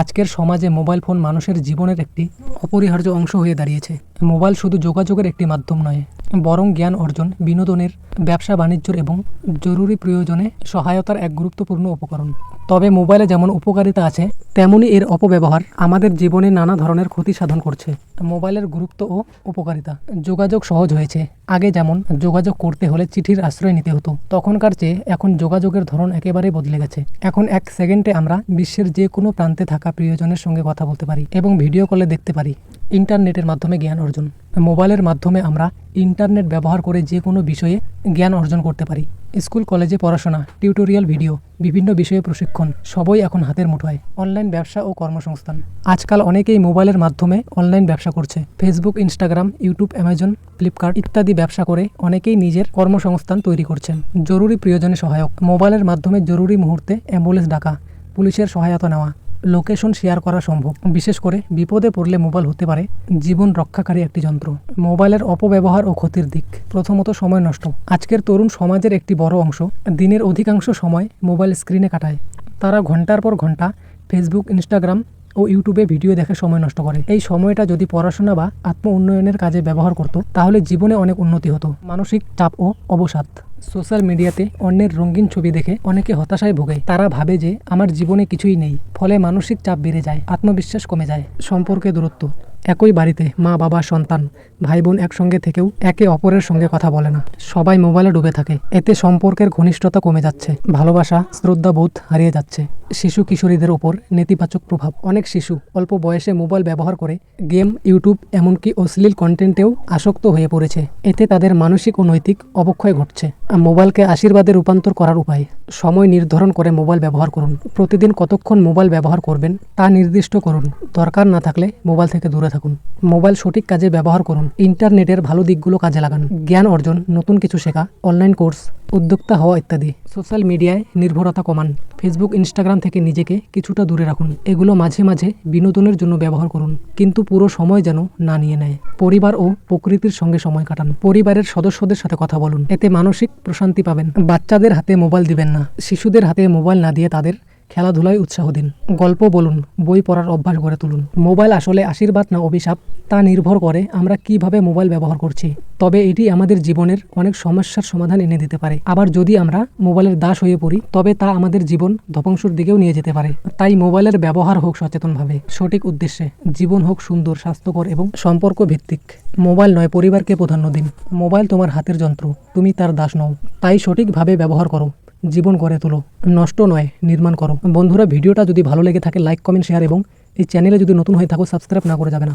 আজকের সমাজে mobile phone মানুষের জীবনের একটি অপরিহার্য অংশ হয়ে দাঁড়িয়েছে। মোবাইল শুধু যোগাযোগের একটি মাধ্যম নয়, বরং জ্ঞান অর্জন, বিনোদনের, ব্যবসা, বাণিজ্যর এবং জরুরি প্রয়োজনে সহায়তার এক গুরুত্বপূর্ণ উপকরণ। তবে মোবাইলে যেমন উপকারিতা আছে তেমনি এর অপব্যবহার আমাদের জীবনে নানা ধরনের ক্ষতি সাধন করছে। মোবাইলের গুরুত্ব ও উপকারিতা। যোগাযোগ সহজ হয়েছে। আগে যেমন যোগাযোগ করতে হলে চিঠির আশ্রয় নিতে হতো, তখনকার চেয়ে এখন যোগাযোগের ধরন একেবারেই বদলে গেছে। এখন এক সেকেন্ডে আমরা বিশ্বের যে কোনো প্রান্তে থাকা প্রিয়জনের সঙ্গে কথা বলতে পারি এবং ভিডিও কলে দেখতে পারি। ইন্টারনেটের মাধ্যমে জ্ঞান অর্জন। মোবাইলের মাধ্যমে আমরা ইন্টারনেট ব্যবহার করে যে কোনো বিষয়ে জ্ঞান অর্জন করতে পারি। স্কুল, কলেজে পড়াশোনা, টিউটোরিয়াল ভিডিও, বিভিন্ন বিষয়ে প্রশিক্ষণ, সবই এখন হাতের মুঠোয়। অনলাইন ব্যবসা ও কর্মসংস্থান। আজকাল অনেকেই মোবাইলের মাধ্যমে অনলাইন ব্যবসা করছে। Facebook, Instagram, YouTube, Amazon, Flipkart ইত্যাদি ব্যবসা করে অনেকেই নিজের কর্মসংস্থান তৈরি করছেন। জরুরি প্রয়োজনে সহায়ক। মোবাইলের মাধ্যমে জরুরি মুহূর্তে অ্যাম্বুলেন্স ডাকা, পুলিশের সহায়তা নেওয়া লোকেশন শেয়ার করা সম্ভব। বিশেষ করে বিপদে পড়লে মোবাইল হতে পারে। জীবন রক্ষাকারী একটি যন্ত্র। মোবাইলের অপব্যবহার ও ক্ষতির দিক। প্রথমত সময় নষ্ট। আজকের তরুণ সমাজের একটি বড় অংশ। দিনের অধিকাংশ সময় মোবাইল স্ক্রিনে কাটায়। তারা ঘণ্টার পর ঘণ্টা ফেসবুক ইনস্টাগ্রাম ও ইউটিউবে ভিডিও দেখে সময় নষ্ট করে। এই সময়টা যদি পড়াশোনা বা আত্ম উন্নয়নের কাজে ব্যবহার করত, তাহলে জীবনে অনেক উন্নতি হতো। মানসিক চাপ ও অবসাদ। সোশ্যাল মিডিয়াতে অন্যের রঙিন ছবি দেখে অনেকে হতাশায় ভোগে। তারা ভাবে যে, আমার জীবনে কিছুই নেই। ফলে মানসিক চাপ বেড়ে যায়, আত্মবিশ্বাস কমে যায়, সম্পর্কে দূরত্ব। একই বাড়িতে মা, বাবা, সন্তান ভাই বোন একসঙ্গে থেকেও একে অপরের সঙ্গে কথা বলে না। সবাই মোবাইলে ডুবে থাকে। এতে সম্পর্কের ঘনিষ্ঠতা কমে যাচ্ছে। ভালোবাসা, শ্রদ্ধাবোধ হারিয়ে যাচ্ছে। শিশু কিশোরীদের উপর নেতিবাচক প্রভাব। অনেক শিশু অল্প বয়সে মোবাইল ব্যবহার করে গেম, ইউটিউব, এমনকি অশ্লীল কন্টেন্টেও আসক্ত হয়ে পড়েছে। এতে তাদের মানসিক ও নৈতিক অবক্ষয় ঘটছে। মোবাইলকে আশীর্বাদে রূপান্তর করার উপায়, সময় নির্ধারণ করে মোবাইল ব্যবহার করুন। প্রতিদিন কতক্ষণ মোবাইল ব্যবহার করবেন তা নির্দিষ্ট করুন। দরকার না থাকলে মোবাইল থেকে দূরে থাকুন। মোবাইল সঠিক কাজে ব্যবহার করুন। ইন্টারনেটের ভালো দিকগুলো কাজে লাগান। জ্ঞান অর্জন, নতুন কিছু শেখা, অনলাইন কোর্স, উদ্যোক্তা হওয়া ইত্যাদি। সোশ্যাল মিডিয়ায় নির্ভরতা কমান। ফেসবুক, ইনস্টাগ্রাম থেকে নিজেকে কিছুটা দূরে রাখুন। এগুলো মাঝে মাঝে বিনোদনের জন্য ব্যবহার করুন, কিন্তু পুরো সময় যেন না নিয়ে নেয়। পরিবার ও প্রকৃতির সঙ্গে সময় কাটান। পরিবারের সদস্যদের সাথে কথা বলুন। এতে মানসিক প্রশান্তি পাবেন। বাচ্চাদের হাতে মোবাইল দিবেন না। শিশুদের হাতে মোবাইল না দিয়ে তাদের খেলাধুলায় উৎসাহ দিন। গল্প বলুন, বই পড়ার অভ্যাস গড়ে তুলুন। মোবাইল আসলে আশীর্বাদ না অভিশাপ, তা নির্ভর করে আমরা কীভাবে মোবাইল ব্যবহার করছি। তবে এটি আমাদের জীবনের অনেক সমস্যার সমাধান এনে দিতে পারে। আবার যদি আমরা মোবাইলের দাস হয়ে পড়ি, তবে তা আমাদের জীবন ধ্বংসর দিকেও নিয়ে যেতে পারে। তাই মোবাইলের ব্যবহার হোক সচেতনভাবে। সঠিক উদ্দেশ্যে, জীবন হোক সুন্দর, স্বাস্থ্যকর এবং সম্পর্ক ভিত্তিক মোবাইল নয়, পরিবারকে প্রাধান্য দিন। মোবাইল তোমার হাতের যন্ত্র, তুমি তার দাস নও। তাই সঠিকভাবে ব্যবহার করো। জীবন গড়ে তোলো, নষ্ট নয়, নির্মাণ করো। বন্ধুরা, ভিডিওটা যদি ভালো লেগে থাকে লাইক কমেন্ট শেয়ার এবং এই চ্যানেলে যদি নতুন হয়ে থাকো সাবস্ক্রাইব না করে যাবে না।